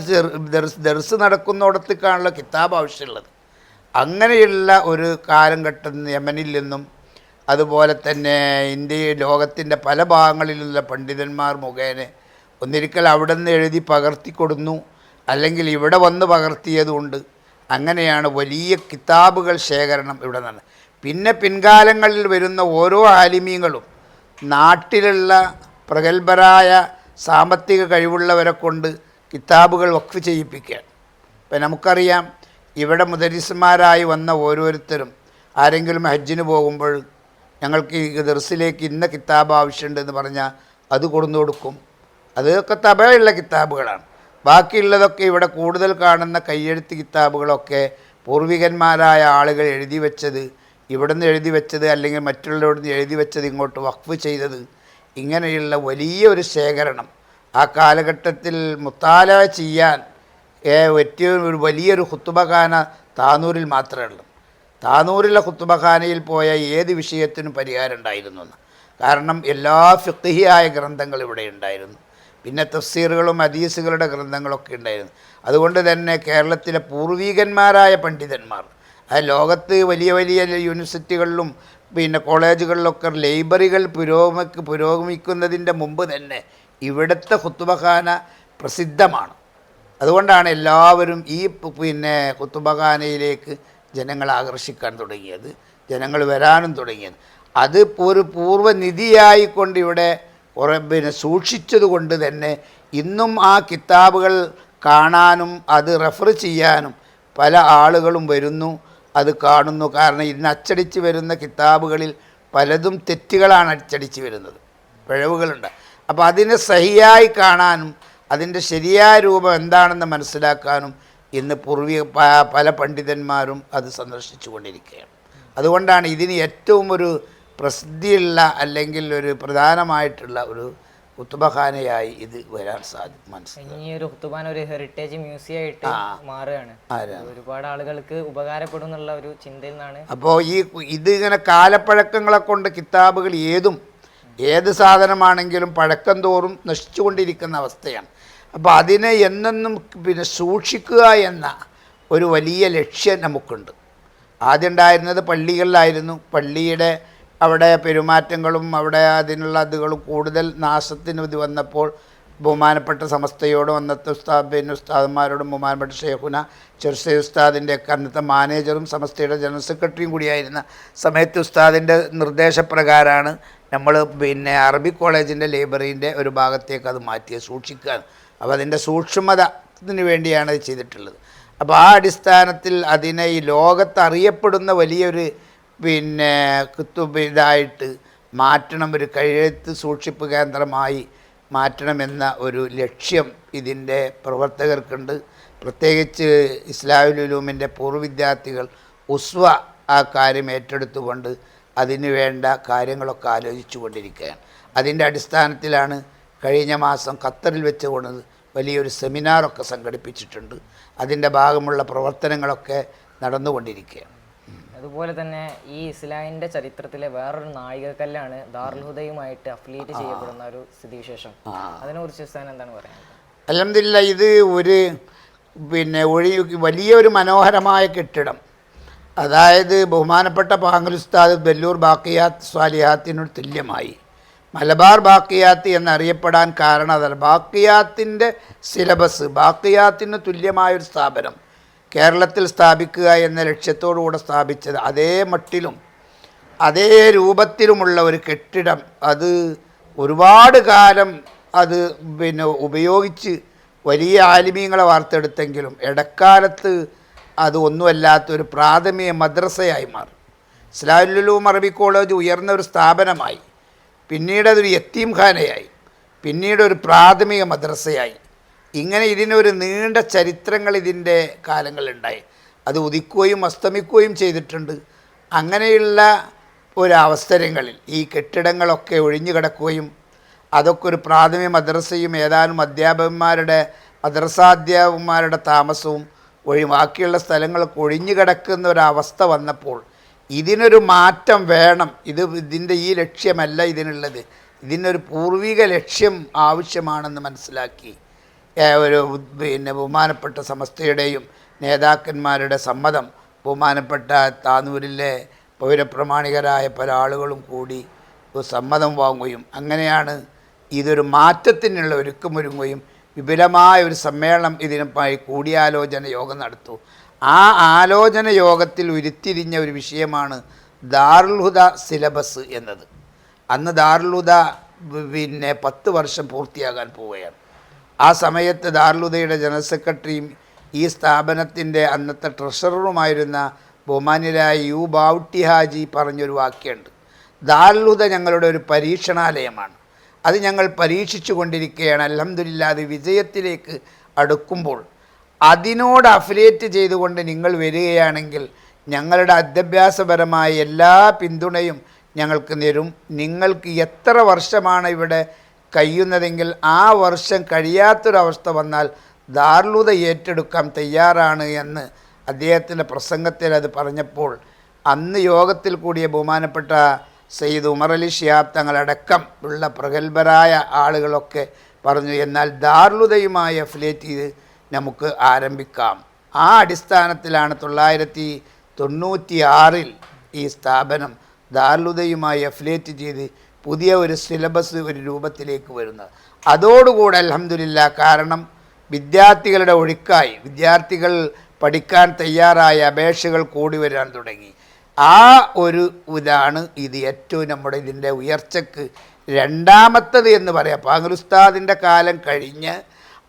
ദർസ് ദർസ് നടക്കുന്നിടത്തേക്കാണല്ലോ കിതാബ് ആവശ്യമുള്ളത്. അങ്ങനെയുള്ള ഒരു കാലഘട്ടം യമനിൽ നിന്നും അതുപോലെ തന്നെ ഇന്ത്യ ലോകത്തിന്റെ പല ഭാഗങ്ങളിലുള്ള പണ്ഡിതന്മാർ മുഖേന ഒന്നിരിക്കൽ അവിടെ നിന്ന് എഴുതി പകർത്തി കൊടുന്നു അല്ലെങ്കിൽ ഇവിടെ വന്ന് പകർത്തിയതുകൊണ്ട് അങ്ങനെയാണ് വലിയ കിതാബുകൾ ശേഖരണം ഇവിടെ നിന്ന് പിന്നെ പിൻകാലങ്ങളിൽ വരുന്ന ഓരോ ആലിമീങ്ങളും നാട്ടിലുള്ള പ്രഗത്ഭരായ സാമ്പത്തിക കഴിവുള്ളവരെ കൊണ്ട് കിതാബുകൾ വഖഫ് ചെയ്യിപ്പിക്കുകയാണ്. ഇപ്പം നമുക്കറിയാം ഇവിടെ മുദരിസ്മാരായി വന്ന ഓരോരുത്തരും ആരെങ്കിലും ഹജ്ജിന് പോകുമ്പോൾ ഞങ്ങൾക്ക് ഈ ദർസിലേക്ക് ഇന്ന കിതാബ് ആവശ്യമുണ്ടെന്ന് പറഞ്ഞാൽ അത് കൊടുന്നു കൊടുക്കും. അതൊക്കെ തബയുള്ള കിതാബുകളാണ്. ബാക്കിയുള്ളതൊക്കെ ഇവിടെ കൂടുതൽ കാണുന്ന കയ്യെഴുത്ത് കിതാബുകളൊക്കെ പൂർവികന്മാരായ ആളുകൾ എഴുതി വെച്ചത് ഇവിടുന്ന് എഴുതി വെച്ചത് അല്ലെങ്കിൽ മറ്റുള്ളവരിൽ എഴുതി വെച്ചത് ഇങ്ങോട്ട് വഖഫ് ചെയ്തത്. ഇങ്ങനെയുള്ള വലിയ ഒരു ശേഖരണം ആ കാലഘട്ടത്തിൽ മുത്താല ചെയ്യാൻ ഏറ്റവും ഒരു വലിയൊരു ഹുത്തുബഖാന താനൂരിൽ മാത്രമേ ഉള്ളൂ. താനൂരിലെ ഹുത്തുബഖാനയിൽ പോയ ഏത് വിഷയത്തിനും പരിഹാരം ഉണ്ടായിരുന്നു കാരണം എല്ലാ ഫിഖിയായ ഗ്രന്ഥങ്ങളും ഇവിടെ ഉണ്ടായിരുന്നു. പിന്നെ തഫ്സീറുകളും ഹദീസുകളുടെ ഗ്രന്ഥങ്ങളൊക്കെ ഉണ്ടായിരുന്നു. അതുകൊണ്ട് തന്നെ കേരളത്തിലെ പൂർവീകന്മാരായ പണ്ഡിതന്മാർ ആ ലോകത്ത് വലിയ വലിയ യൂണിവേഴ്സിറ്റികളിലും പിന്നെ കോളേജുകളിലൊക്കെ ലൈബ്രറികൾ പുരോഗമിക്ക് പുരോഗമിക്കുന്നതിന്റെ മുമ്പ് തന്നെ ഇവിടുത്തെ കുത്തുബഖാന പ്രസിദ്ധമാണ്. അതുകൊണ്ടാണ് എല്ലാവരും ഈ പിന്നെ കുത്തുബഖാനയിലേക്ക് ജനങ്ങളെ ആകർഷിക്കാൻ തുടങ്ങിയത് ജനങ്ങൾ വരാനും തുടങ്ങിയത്. അത് ഒരു പൂർവനിധിയായിക്കൊണ്ട് ഇവിടെ പിന്നെ സൂക്ഷിച്ചതുകൊണ്ട് തന്നെ ഇന്നും ആ കിതാബുകൾ കാണാനും അത് റെഫർ ചെയ്യാനും പല ആളുകളും വരുന്നു. അത് കാണുന്നു. കാരണം ഇന്ന് അച്ചടിച്ച് വരുന്ന കിതാബുകളിൽ പലതും തെറ്റുകളാണ് അച്ചടിച്ച് വരുന്നത്. പിഴവുകളുണ്ട്. അപ്പോൾ അതിനെ സഹിയായി കാണാനും അതിന്റെ ശരിയായ രൂപം എന്താണെന്ന് മനസ്സിലാക്കാനും ഇന്ന് പൂർവിക പല പണ്ഡിതന്മാരും അത് സന്ദർശിച്ചു കൊണ്ടിരിക്കുകയാണ് അതുകൊണ്ടാണ് ഇതിന് ഏറ്റവും ഒരു പ്രസിദ്ധിയുള്ള അല്ലെങ്കിൽ ഒരു പ്രധാനമായിട്ടുള്ള ഒരു കുത്തുബഖാനയായി ഇത് വരാൻ സാധിക്കും മനസ്സിലായി. ഒരു കുത്തുബാന ഒരു ഹെറിറ്റേജ് മ്യൂസിയം ആയിട്ട് മാറുകയാണ്. ഒരുപാട് ആളുകൾക്ക് ഉപകാരപ്പെടും എന്നുള്ള ഒരു ചിന്തയിൽ നിന്നാണ്. അപ്പോൾ ഈ ഇത് ഇങ്ങനെ കാലപ്പഴക്കങ്ങളെ കൊണ്ട് കിതാബുകൾ ഏതും ഏത് സാധനമാണെങ്കിലും പഴക്കം തോറും നശിച്ചുകൊണ്ടിരിക്കുന്ന അവസ്ഥയാണ്. അപ്പോൾ അതിനെ എന്നെന്നും പിന്നെ സൂക്ഷിക്കുക എന്ന ഒരു വലിയ ലക്ഷ്യം നമുക്കുണ്ട്. ആദ്യം ഉണ്ടായിരുന്നത് പള്ളികളിലായിരുന്നു. പള്ളിയുടെ അവിടെ പെരുമാറ്റങ്ങളും അവിടെ അതിനുള്ള അതുകളും കൂടുതൽ നാശത്തിന് ഇത് വന്നപ്പോൾ ബഹുമാനപ്പെട്ട സമസ്തയോടും അന്നത്തെ ഉസ്താദ് പിന്നെ ഉസ്താദന്മാരോടും ബഹുമാനപ്പെട്ട ഷെയ്ഖുന ചെറുസെ ഉസ്താദിന്റെ അന്നത്തെ മാനേജറും സമസ്തയുടെ ജനറൽ സെക്രട്ടറിയും കൂടിയായിരുന്ന സമയത്ത് ഉസ്താദിന്റെ നിർദ്ദേശപ്രകാരമാണ് നമ്മൾ പിന്നെ അറബി കോളേജിന്റെ ലൈബ്രറീന്റെ ഒരു ഭാഗത്തേക്ക് അത് മാറ്റിയത് സൂക്ഷിക്കാൻ അപ്പോൾ അതിന്റെ സൂക്ഷ്മതത്തിന് വേണ്ടിയാണ് ചെയ്തിട്ടുള്ളത്. അപ്പോൾ ആ അടിസ്ഥാനത്തിൽ അതിനെ ഈ ലോകത്ത് അറിയപ്പെടുന്ന വലിയൊരു പിന്നെ ഇതായിട്ട് മാറ്റണം ഒരു കഴുത്ത് സൂക്ഷിപ്പ് കേന്ദ്രമായി മാറ്റണമെന്ന ഒരു ലക്ഷ്യം ഇതിന്റെ പ്രവർത്തകർക്കുണ്ട്. പ്രത്യേകിച്ച് ഇസ്ലാമിലുലൂമിന്റെ പൂർവ വിദ്യാർത്ഥികൾ ഉസ്വ ആ കാര്യം ഏറ്റെടുത്തുകൊണ്ട് അതിനു വേണ്ട കാര്യങ്ങളൊക്കെ ആലോചിച്ചു കൊണ്ടിരിക്കുകയാണ്. അതിന്റെ അടിസ്ഥാനത്തിലാണ് കഴിഞ്ഞ മാസം ഖത്തറിൽ വെച്ചുകൊണ്ട് വലിയൊരു സെമിനാറൊക്കെ സംഘടിപ്പിച്ചിട്ടുണ്ട്. അതിന്റെ ഭാഗമുള്ള പ്രവർത്തനങ്ങളൊക്കെ നടന്നുകൊണ്ടിരിക്കുകയാണ്. അതുപോലെ തന്നെ ഈ ഇസ്ലാമിന്റെ ചരിത്രത്തിലെ വേറൊരു നാഴികക്കല്ലാണ് ദാർഹുദയുമായിട്ട് അഫിലിയേറ്റ് ചെയ്യപ്പെടുന്ന ഒരു സ്ഥിതിവിശേഷം. അതിനെ കുറിച്ച് ഉസ്താൻ എന്താണ് പറയുന്നത് അലഹമില്ല ഇത് ഒരു പിന്നെ ഒഴി വലിയൊരു മനോഹരമായ കെട്ടിടം. അതായത് ബഹുമാനപ്പെട്ട പാങ്കുലുസ്താദ് ബെല്ലൂർ ബാക്കിയാത്ത് സ്വാലിഹാത്തിനോട് തുല്യമായി. മലബാർ ബാക്കിയാത്ത് എന്നറിയപ്പെടാൻ കാരണം അതല്ല ബാക്കിയാത്തിന്റെ സിലബസ് ബാക്കിയാത്തിന് തുല്യമായൊരു സ്ഥാപനം. കേരളത്തിൽ സ്ഥാപിക്കുക എന്ന ലക്ഷ്യത്തോടുകൂടെ സ്ഥാപിച്ചത് അതേ മട്ടിലും അതേ രൂപത്തിലുമുള്ള ഒരു കെട്ടിടം അത് ഒരുപാട് കാലം അത് പിന്നെ ഉപയോഗിച്ച് വലിയ ആലിമീങ്ങളെ വാർത്തെടുത്തെങ്കിലും ഇടക്കാലത്ത് അത് ഒന്നുമല്ലാത്തൊരു പ്രാഥമിക മദ്രസയായി മാറി. ഇസ്ലാമുലും അറബി കോളേജ് ഉയർന്ന ഒരു സ്ഥാപനമായി പിന്നീട് അതൊരു പിന്നീടൊരു ഖാനയായി പിന്നീട് ഒരു പ്രാഥമിക മദ്രസയായി. ഇങ്ങനെ ഇതിനൊരു നീണ്ട ചരിത്രങ്ങൾ ഇതിന്റെ കാലങ്ങളുണ്ടായി അത് ഉദിക്കുകയും അസ്തമിക്കുകയും ചെയ്തിട്ടുണ്ട്. അങ്ങനെയുള്ള ഒരവസരങ്ങളിൽ ഈ കെട്ടിടങ്ങളൊക്കെ ഒഴിഞ്ഞു കിടക്കുകയും അതൊക്കെ ഒരു പ്രാഥമിക മദ്രസയും ഏതാനും അധ്യാപകന്മാരുടെ മദ്രസാധ്യാപകന്മാരുടെ താമസവും ഒഴി ബാക്കിയുള്ള സ്ഥലങ്ങളൊക്കെ ഒഴിഞ്ഞു കിടക്കുന്ന ഒരവസ്ഥ വന്നപ്പോൾ ഇതിനൊരു മാറ്റം വേണം. ഇത് ഇതിന്റെ ഈ ലക്ഷ്യമല്ല ഇതിനുള്ളത്. ഇതിനൊരു പൂർവിക ലക്ഷ്യം ആവശ്യമാണെന്ന് മനസ്സിലാക്കി. ഒരു പിന്നെ ബഹുമാനപ്പെട്ട സമസ്തയുടെയും നേതാക്കന്മാരുടെ സമ്മതം ബഹുമാനപ്പെട്ട താനൂരിലെ പൗരപ്രമാണികരായ പല ആളുകളും കൂടി സമ്മതം വാങ്ങുകയും അങ്ങനെയാണ് ഇതൊരു മാറ്റത്തിനുള്ള ഒരുക്കമൊരുങ്ങുകയും വിപുലമായ ഒരു സമ്മേളനം ഇതിനുമായി കൂടിയാലോചന യോഗം നടത്തു. ആ ആലോചന യോഗത്തിൽ ഉരുത്തിരിഞ്ഞ ഒരു വിഷയമാണ് ദാറുൽ ഹുദ സിലബസ് എന്നത്. അന്ന് ദാറുൽ ഹുദ പിന്നെ പത്ത് വർഷം പൂർത്തിയാകാൻ പോവുകയാണ്. ആ സമയത്ത് ദാർലുദയുടെ ജനറൽ സെക്രട്ടറിയും ഈ സ്ഥാപനത്തിന്റെ അന്നത്തെ ട്രഷററുമായിരുന്ന ബഹുമാന്യരായ യു ബാവുട്ടി ഹാജി പറഞ്ഞൊരു വാക്യമുണ്ട്. ദാർലുദ ഞങ്ങളുടെ ഒരു പരീക്ഷണാലയമാണ്. അത് ഞങ്ങൾ പരീക്ഷിച്ചു കൊണ്ടിരിക്കുകയാണ് അലഹമില്ല അത് വിജയത്തിലേക്ക് അടുക്കുമ്പോൾ അതിനോട് അഫിലിയേറ്റ് ചെയ്തുകൊണ്ട് നിങ്ങൾ വരികയാണെങ്കിൽ ഞങ്ങളുടെ അധ്യാഭ്യാസപരമായ എല്ലാ പിന്തുണയും ഞങ്ങൾക്ക് തരും നിങ്ങൾക്ക് എത്ര വർഷമാണ് ഇവിടെ കഴിയുന്നതെങ്കിൽ ആ വർഷം കഴിയാത്തൊരവസ്ഥ വന്നാൽ ദാർലുത ഏറ്റെടുക്കാൻ തയ്യാറാണ് എന്ന് അദ്ദേഹത്തിന്റെ പ്രസംഗത്തിൽ അത് പറഞ്ഞപ്പോൾ അന്ന് യോഗത്തിൽ കൂടിയ ബഹുമാനപ്പെട്ട സയ്യിദ് ഉമർ അലി ഷിയാബ് തങ്ങളടക്കം ഉള്ള പ്രഗത്ഭരായ ആളുകളൊക്കെ പറഞ്ഞു എന്നാൽ ദാർലുതയുമായി അഫിലേറ്റ് ചെയ്ത് നമുക്ക് ആരംഭിക്കാം. ആ അടിസ്ഥാനത്തിലാണ് തൊള്ളായിരത്തി തൊണ്ണൂറ്റി ആറിൽ ഈ സ്ഥാപനം ദാർലുതയുമായി അഫിലേറ്റ് ചെയ്ത് പുതിയ ഒരു സിലബസ് ഒരു രൂപത്തിലേക്ക് വരുന്നത്. അതോടുകൂടെ അലഹമില്ല കാരണം വിദ്യാർത്ഥികളുടെ ഒഴുക്കായി വിദ്യാർത്ഥികൾ പഠിക്കാൻ തയ്യാറായ അപേക്ഷകൾ കൂടി വരാൻ തുടങ്ങി. ആ ഒരു ഇതാണ് ഇത് ഏറ്റവും നമ്മുടെ ഇതിന്റെ ഉയർച്ചക്ക് രണ്ടാമത്തത് എന്ന് പറയാം. പാങ്കുലുസ്താദിന്റെ കാലം കഴിഞ്ഞ്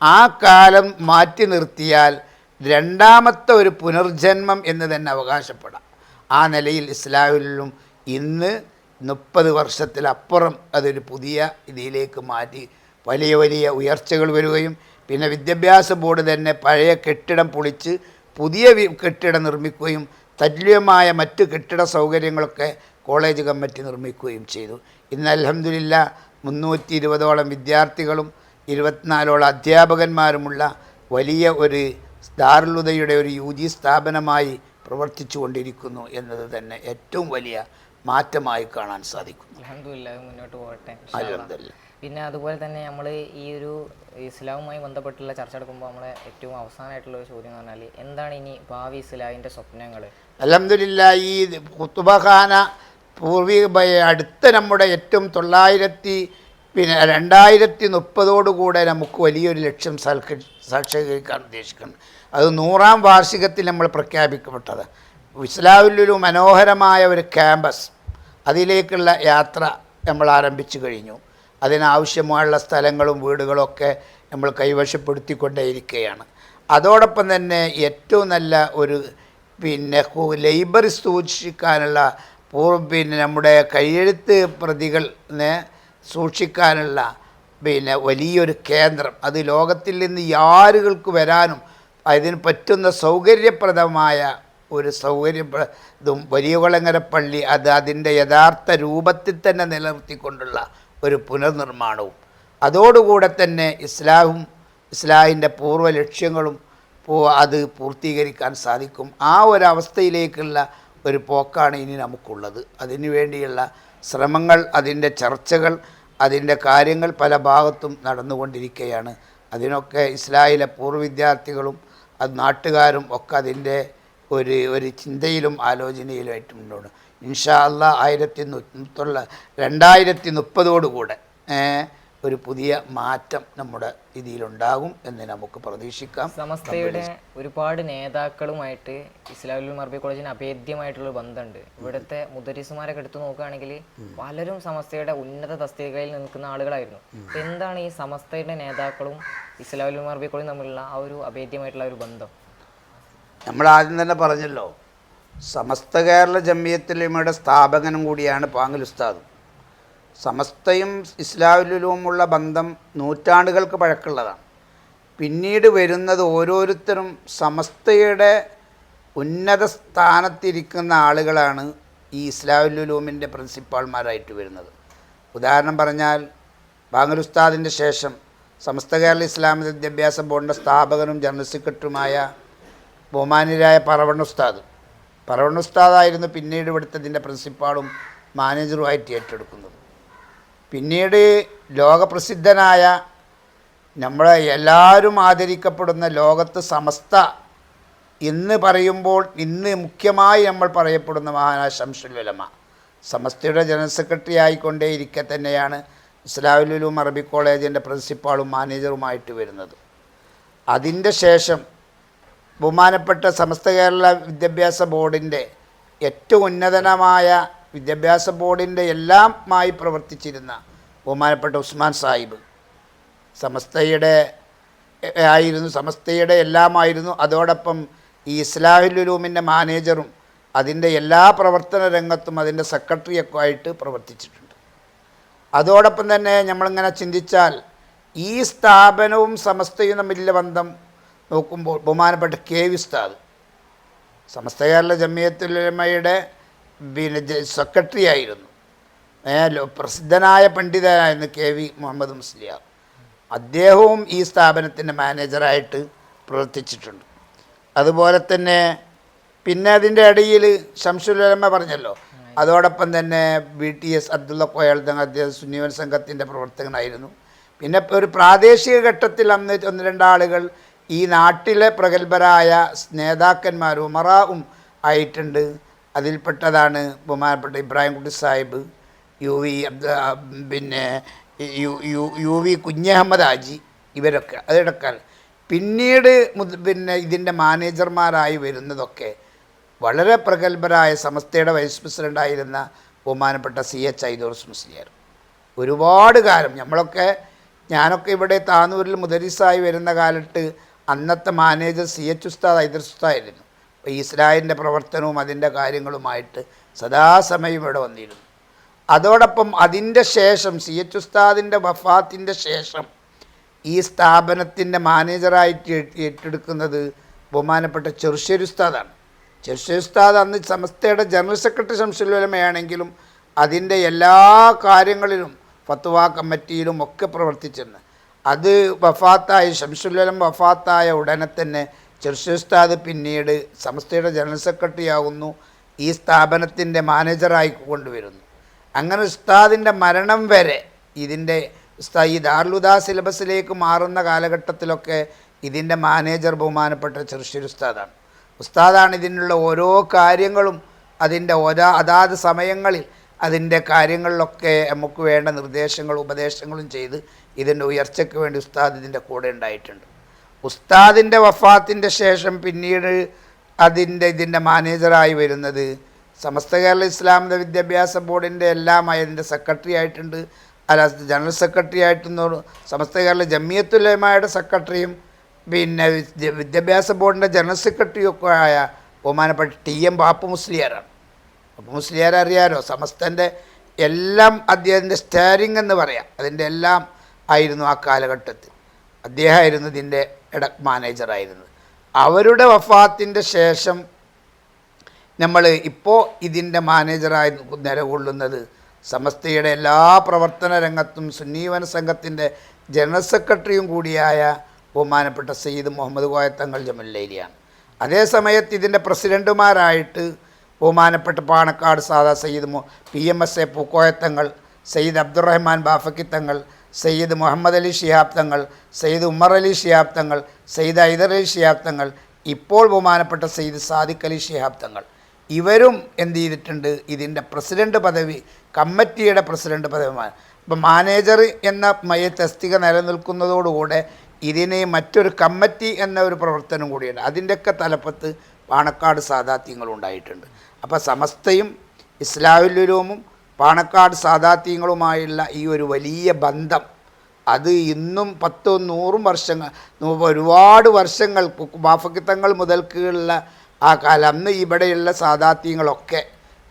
ആ കാലം മാറ്റി നിർത്തിയാൽ രണ്ടാമത്തെ ഒരു പുനർജന്മം എന്ന് തന്നെ അവകാശപ്പെടാം. ആ നിലയിൽ ഇസ്ലാമിലും ഇന്ന് മുപ്പത് വർഷത്തിലപ്പുറം അതൊരു പുതിയ ഇതിലേക്ക് മാറ്റി. വലിയ വലിയ ഉയർച്ചകൾ വരികയും പിന്നെ വിദ്യാഭ്യാസ ബോർഡ് തന്നെ പഴയ കെട്ടിടം പൊളിച്ച് പുതിയ കെട്ടിടം നിർമ്മിക്കുകയും തല്യമായ മറ്റ് കെട്ടിട സൗകര്യങ്ങളൊക്കെ കോളേജ് കമ്മിറ്റി നിർമ്മിക്കുകയും ചെയ്തു. ഇന്ന് അലഹമില്ല മുന്നൂറ്റി ഇരുപതോളം വിദ്യാർത്ഥികളും ഇരുപത്തിനാലോളം അധ്യാപകന്മാരുമുള്ള വലിയ ഒരു ദാറുലുദയുടെ ഒരു യു ജി സ്ഥാപനമായി പ്രവർത്തിച്ചു കൊണ്ടിരിക്കുന്നു എന്നത് തന്നെ ഏറ്റവും വലിയ മാറ്റമായി കാണാൻ സാധിക്കും. അലഹമില്ല മുന്നോട്ട് പോകട്ടെ അലഹമില്ല പിന്നെ അതുപോലെ തന്നെ നമ്മൾ ഈ ഒരു ഇസ്ലാമുമായി ബന്ധപ്പെട്ടുള്ള ചർച്ച എടുക്കുമ്പോൾ നമ്മളെ ഏറ്റവും അവസാനമായിട്ടുള്ള ഒരു ചോദ്യം എന്ന് പറഞ്ഞാൽ എന്താണ് ഇനി ഭാവി ഇസ്ലാമിന്റെ സ്വപ്നങ്ങൾ അലഹമില്ല ഈ കുത്തുബഖാന പൂർവിക അടുത്ത നമ്മുടെ ഏറ്റവും തൊള്ളായിരത്തി പിന്നെ രണ്ടായിരത്തി മുപ്പതോടുകൂടെ നമുക്ക് വലിയൊരു ലക്ഷ്യം സാൽക്ക സാക്ഷാത്കരിക്കാൻ ഉദ്ദേശിക്കുന്നത് അത് നൂറാം വാർഷികത്തിൽ നമ്മൾ പ്രഖ്യാപിക്കപ്പെട്ടത്. ഇസ്ലാമിലൊരു മനോഹരമായ ഒരു ക്യാമ്പസ്. അതിലേക്കുള്ള യാത്ര നമ്മൾ ആരംഭിച്ചു കഴിഞ്ഞു. അതിനാവശ്യമായുള്ള സ്ഥലങ്ങളും വീടുകളൊക്കെ നമ്മൾ കൈവശപ്പെടുത്തിക്കൊണ്ടേയിരിക്കുകയാണ്. അതോടൊപ്പം തന്നെ ഏറ്റവും നല്ല ഒരു പിന്നെ ലേബർ സൂക്ഷിക്കാനുള്ള പിന്നെ നമ്മുടെ കയ്യെഴുത്ത് പ്രതികളെ സൂക്ഷിക്കാനുള്ള പിന്നെ വലിയൊരു കേന്ദ്രം. അത് ലോകത്തിൽ നിന്ന് യാരുകൾക്ക് വരാനും അതിന് പറ്റുന്ന സൗകര്യപ്രദമായ ഒരു സൗകര്യം ഇതും വലിയ കുളങ്ങര പള്ളി അത് അതിന്റെ യഥാർത്ഥ രൂപത്തിൽ തന്നെ നിലനിർത്തിക്കൊണ്ടുള്ള ഒരു പുനർനിർമ്മാണവും. അതോടുകൂടെ തന്നെ ഇസ്ലാഹും ഇസ്ലാഹിന്റെ പൂർവ ലക്ഷ്യങ്ങളും അത് പൂർത്തീകരിക്കാൻ സാധിക്കും. ആ ഒരവസ്ഥയിലേക്കുള്ള ഒരു പോക്കാണ് ഇനി നമുക്കുള്ളത്. അതിനു വേണ്ടിയുള്ള ശ്രമങ്ങൾ അതിന്റെ ചർച്ചകൾ അതിന്റെ കാര്യങ്ങൾ പല ഭാഗത്തും നടന്നുകൊണ്ടിരിക്കുകയാണ്. അതിനൊക്കെ ഇസ്ലായിലെ പൂർവ വിദ്യാർത്ഥികളും അത് നാട്ടുകാരും ഒക്കെ അതിന്റെ ഒരു ഒരു ചിന്തയിലും ആലോചനയിലുമായിട്ട് മുന്നോട്ട് ഇൻഷാ അല്ല ആയിരത്തി നൂറ്റുള്ള രണ്ടായിരത്തി മുപ്പതോടുകൂടെ ഒരു പുതിയ മാറ്റം നമ്മുടെ ഇതിലുണ്ടാകും എന്ന് നമുക്ക് പ്രതീക്ഷിക്കാം. സമസ്തയുടെ ഒരുപാട് നേതാക്കളുമായിട്ട് ഇസ്ലാമുൽ മർബി കോളേജിന് അഭേദ്യമായിട്ടുള്ള ബന്ധമുണ്ട്. ഇവിടുത്തെ മുദരിസുമാരൊക്കെ എടുത്തു നോക്കുകയാണെങ്കിൽ പലരും സമസ്തയുടെ ഉന്നത തസ്തികയിൽ നിൽക്കുന്ന ആളുകളായിരുന്നു. എന്താണ് ഈ സമസ്തയുടെ നേതാക്കളും ഇസ്ലാമുൽ മർബി കോളേജും തമ്മിലുള്ള ആ ഒരു അഭേദ്യമായിട്ടുള്ള ഒരു ബന്ധം? നമ്മൾ ആദ്യം തന്നെ പറഞ്ഞല്ലോ സമസ്ത കേരള ജമ്മിയത്തിലുമയുടെ സ്ഥാപകനും കൂടിയാണ് പാങ്ങൽ ഉസ്താദ്. സമസ്തയും ഇസ്ലാമിലുമുള്ള ബന്ധം നൂറ്റാണ്ടുകൾക്ക് പഴക്കമുള്ളതാണ്. പിന്നീട് വരുന്നത് ഓരോരുത്തരും സമസ്തയുടെ ഉന്നത സ്ഥാനത്തിരിക്കുന്ന ആളുകളാണ് ഈ ഇസ്ലാമുലൂമിന്റെ പ്രിൻസിപ്പാൾമാരായിട്ട് വരുന്നത്. ഉദാഹരണം പറഞ്ഞാൽ ബാംഗലുസ്താദിന്റെ ശേഷം സമസ്ത കേരള ഇസ്ലാമിക വിദ്യാഭ്യാസ ബോർഡിന്റെ സ്ഥാപകനും ജനറൽ സെക്രട്ടറിയുമായ ബഹുമാന്യരായ പറവണ്ണ ഉസ്താദ് പിന്നീട് ഇവിടുത്തെ ഇതിന്റെ പ്രിൻസിപ്പാളും മാനേജറുമായിട്ട് ഏറ്റെടുക്കുന്നത്. പിന്നീട് ലോകപ്രസിദ്ധനായ നമ്മളെ എല്ലാവരും ആദരിക്കപ്പെടുന്ന ലോകത്ത് സമസ്ത എന്ന് പറയുമ്പോൾ ഇന്ന് മുഖ്യമായി നമ്മൾ പറയപ്പെടുന്ന മഹാനായ വലമ സമസ്തയുടെ ജനറൽ സെക്രട്ടറി ആയിക്കൊണ്ടേ ഇരിക്കെ തന്നെയാണ് ഇസ്ലാമുലും അറബി കോളേജിന്റെ പ്രിൻസിപ്പാളും മാനേജറുമായിട്ട് വരുന്നത്. അതിന്റെ ശേഷം ബഹുമാനപ്പെട്ട സമസ്ത കേരള വിദ്യാഭ്യാസ ബോർഡിന്റെ ഏറ്റവും ഉന്നതനമായ വിദ്യാഭ്യാസ ബോർഡിന്റെ എല്ലാമായി പ്രവർത്തിച്ചിരുന്ന ബഹുമാനപ്പെട്ട ഉസ്മാൻ സാഹിബ്. സമസ്തയുടെ ആയിരുന്നു സമസ്തയുടെ എല്ലാമായിരുന്നു. അതോടൊപ്പം ഈ ഇസ്ലാഹുലുലൂമിന്റെ മാനേജറും അതിന്റെ എല്ലാ പ്രവർത്തന രംഗത്തും അതിന്റെ സെക്രട്ടറിയൊക്കെ ആയിട്ട് പ്രവർത്തിച്ചിട്ടുണ്ട്. അതോടൊപ്പം തന്നെ നമ്മളിങ്ങനെ ചിന്തിച്ചാൽ ഈ സ്ഥാപനവും സമസ്തയും തമ്മിലുള്ള ബന്ധം നോക്കുമ്പോൾ ബഹുമാനപ്പെട്ട കെ വി ഉസ്താദ് സമസ്ത കേരള ജമിയത്തുലമയുടെ പിന്നെ സെക്രട്ടറി ആയിരുന്നു. പ്രസിദ്ധനായ പണ്ഡിതനായിരുന്നു കെ വി മുഹമ്മദ് മുസ്ലിയാർ. അദ്ദേഹവും ഈ സ്ഥാപനത്തിന്റെ മാനേജറായിട്ട് പ്രവർത്തിച്ചിട്ടുണ്ട്. അതുപോലെ തന്നെ പിന്നെ അതിന്റെ ഇടയിൽ ശംസുലമ പറഞ്ഞല്ലോ അതോടൊപ്പം തന്നെ B T S Abdulla Koel അദ്ദേഹം സുന്നിവൻ സംഘത്തിന്റെ പ്രവർത്തകനായിരുന്നു. പിന്നെ ഒരു പ്രാദേശിക ഘട്ടത്തിൽ അന്ന് ഒന്ന് രണ്ടാളുകൾ ഈ നാട്ടിലെ പ്രഗത്ഭരായ നേതാക്കന്മാരും ഉമറാവും ആയിട്ടുണ്ട്. അതിൽപ്പെട്ടതാണ് ബഹുമാനപ്പെട്ട ഇബ്രാഹിം കുട്ടി സാഹിബ് യു വി പിന്നെ U U U V Kunhahammed Haji ഇവരൊക്കെ അതിടക്കാൽ പിന്നീട് പിന്നെ ഇതിന്റെ മാനേജർമാരായി വരുന്നതൊക്കെ വളരെ പ്രഗത്ഭരായ സമസ്തയുടെ വൈസ് പ്രസിഡന്റായിരുന്ന ബഹുമാനപ്പെട്ട സി എച്ച് ഐദോർസ് മുസ്ലിയാർ ഒരുപാട് കാലം നമ്മളൊക്കെ ഞാനൊക്കെ ഇവിടെ താനൂരിൽ മുദരിസായി വരുന്ന കാലത്ത് അന്നത്തെ മാനേജർ സി എച്ച് ഉസ്താദ് ഐദർസ് ഉസ്താദായിരുന്നു. അപ്പോൾ ഇസ്രായേലിന്റെ പ്രവർത്തനവും അതിന്റെ കാര്യങ്ങളുമായിട്ട് സദാസമയം ഇവിടെ വന്നിരുന്നു. അതോടൊപ്പം അതിന്റെ ശേഷം സി എച്ച് ഉസ്താദിന്റെ വഫാത്തിന്റെ ശേഷം ഈ സ്ഥാപനത്തിന്റെ മാനേജറായിട്ട് ഏറ്റെടുക്കുന്നത് ബഹുമാനപ്പെട്ട ചെറുശ്ശേരി ഉസ്താദാണ്. ചെറുശ്ശേരി ഉസ്താദ് അന്ന് സമസ്തയുടെ ജനറൽ സെക്രട്ടറി ശംസുലമയാണെങ്കിലും അതിന്റെ എല്ലാ കാര്യങ്ങളിലും ഫത്വ കമ്മിറ്റിയിലും ഒക്കെ പ്രവർത്തിച്ചിരുന്നു. അത് വഫാത്തായി ഷംസുല്ലം വഫാത്തായ ഉടനെ തന്നെ ചെർഷുസ്താദ് പിന്നീട് സമസ്തയുടെ ജനറൽ സെക്രട്ടറി ആകുന്നു ഈ സ്ഥാപനത്തിന്റെ മാനേജറായി കൊണ്ടുവരുന്നു. അങ്ങനെ ഉസ്താദിന്റെ മരണം വരെ ഇതിന്റെ ഈ ദാർലുദാ സിലബസിലേക്ക് മാറുന്ന കാലഘട്ടത്തിലൊക്കെ ഇതിന്റെ മാനേജർ ബഹുമാനപ്പെട്ട ചെറുശ്ശേരി ഉസ്താദാണ്. ഉസ്താദാണ് ഇതിനുള്ള ഓരോ കാര്യങ്ങളും അതിന്റെ ഓരോ അതാത് സമയങ്ങളിൽ അതിന്റെ കാര്യങ്ങളിലൊക്കെ നമുക്ക് വേണ്ട നിർദ്ദേശങ്ങളും ഉപദേശങ്ങളും ചെയ്ത് ഇതിന്റെ ഉയർച്ചയ്ക്ക് വേണ്ടി ഉസ്താദ് ഇതിന്റെ കൂടെ ഉണ്ടായിട്ടുണ്ട്. ഉസ്താദിന്റെ വഫാത്തിന്റെ ശേഷം പിന്നീട് അതിന്റെ ഇതിന്റെ മാനേജറായി വരുന്നത് സമസ്ത കേരള ഇസ്ലാമിക വിദ്യാഭ്യാസ ബോർഡിന്റെ എല്ലാമായി അതിന്റെ സെക്രട്ടറി ആയിട്ടുണ്ട്. അല്ല ജനറൽ സെക്രട്ടറി ആയിട്ടെന്നോട് സമസ്ത കേരള ജമിയത്തുലമയുടെ സെക്രട്ടറിയും പിന്നെ വിദ്യാഭ്യാസ ബോർഡിന്റെ ജനറൽ സെക്രട്ടറിയും ഒക്കെ ആയ ബഹുമാനപ്പെട്ട ടി എം ബാപ്പു മുസ്ലിയാരാണ്. ബാപ്പു മുസ്ലിയാർ അറിയാലോ സമസ്തന്റെ എല്ലാം അദ്ദേഹത്തിന്റെ സ്റ്റാരിങ് എന്ന് പറയാം. അതിന്റെ എല്ലാം ആയിരുന്നു ആ കാലഘട്ടത്തിൽ. അദ്ദേഹമായിരുന്നു ഇതിന്റെ ഇട മാനേജറായിരുന്നത്. അവരുടെ വഫാത്തിന്റെ ശേഷം നമ്മൾ ഇപ്പോൾ ഇതിന്റെ മാനേജറായി നിലകൊള്ളുന്നത് സമസ്തയുടെ എല്ലാ പ്രവർത്തന രംഗത്തും സുന്നീവന സംഘത്തിന്റെ ജനറൽ സെക്രട്ടറിയും കൂടിയായ ബഹുമാനപ്പെട്ട സയ്യിദ് മുഹമ്മദ് കോയത്തങ്ങൾ ജമല്ലയിലിയാണ് അതേ സമയത്ത് ഇതിന്റെ പ്രസിഡന്റുമാരായിട്ട് ബഹുമാനപ്പെട്ട പാണക്കാട് സാദാ സയ്യിദ് മു P M S A Pookoyathangal Sayyid Abdurahman Bafakhythangal Sayyid Muhammad Ali Shihab Thangal Sayyid Ummer Ali Shihab Thangal Sayyid Hyder Ali Shihab തങ്ങൾ ഇപ്പോൾ ബഹുമാനപ്പെട്ട സയ്യിദ് സാദിഖ് അലി ഷിഹാബ് തങ്ങൾ. ഇവരും എന്ത് ചെയ്തിട്ടുണ്ട്? ഇതിന്റെ പ്രസിഡന്റ് പദവി കമ്മിറ്റിയുടെ പ്രസിഡന്റ് പദവിമാണ് ഇപ്പം മാനേജർ എന്ന മയ തസ്തിക നിലനിൽക്കുന്നതോടുകൂടെ ഇതിന് മറ്റൊരു കമ്മിറ്റി എന്ന ഒരു പ്രവർത്തനം കൂടിയുണ്ട്. അതിന്റെയൊക്കെ തലപ്പത്ത് പാണക്കാട് സാധാത്യങ്ങളുണ്ടായിട്ടുണ്ട് അപ്പോൾ സമസ്തയും ഇസ്ലാഹുലുരൂമും പാണക്കാട് സാദാത്യങ്ങളുമായുള്ള ഈ ഒരു വലിയ ബന്ധം അത് ഇന്നും പത്തും നൂറും വർഷങ്ങൾ ഒരുപാട് വർഷങ്ങൾ ബാഫക്കിത്തങ്ങൾ മുതൽക്കുള്ള ആ കാലം അന്ന് ഇവിടെയുള്ള സാദാത്യങ്ങളൊക്കെ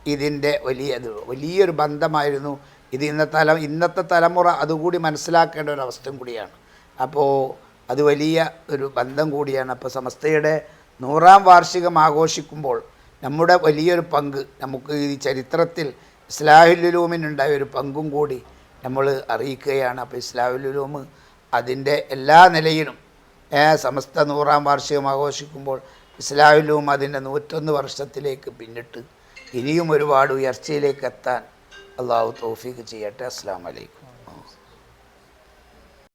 ഇതിന്റെ വലിയ വലിയൊരു ബന്ധമായിരുന്നു. ഇത് ഇന്നത്തെ തല ഇന്നത്തെ തലമുറ അതുകൂടി മനസ്സിലാക്കേണ്ട ഒരു അവസ്ഥയും കൂടിയാണ്. അപ്പോൾ അത് വലിയ ഒരു ബന്ധം കൂടിയാണ്. അപ്പോൾ സമസ്തയുടെ നൂറാം വാർഷികം ആഘോഷിക്കുമ്പോൾ നമ്മുടെ വലിയൊരു പങ്ക് നമുക്ക് ഈ ചരിത്രത്തിൽ ഇസ്ലാഹുലുലൂമിനുണ്ടായ ഒരു പങ്കും കൂടി നമ്മൾ അറിയിക്കുകയാണ്. അപ്പോൾ ഇസ്ലാഹുലുലൂമ് അതിന്റെ എല്ലാ നിലയിലും സമസ്ത നൂറാം വാർഷികം ആഘോഷിക്കുമ്പോൾ ഇസ്ലാഹുലൂം അതിന്റെ നൂറ്റൊന്ന് വർഷത്തിലേക്ക് പിന്നിട്ട് ഇനിയും ഒരുപാട് ഉയർച്ചയിലേക്ക് എത്താൻ അള്ളാഹു തോഫീക്ക് ചെയ്യട്ടെ. അസ്സാം വലൈക്കും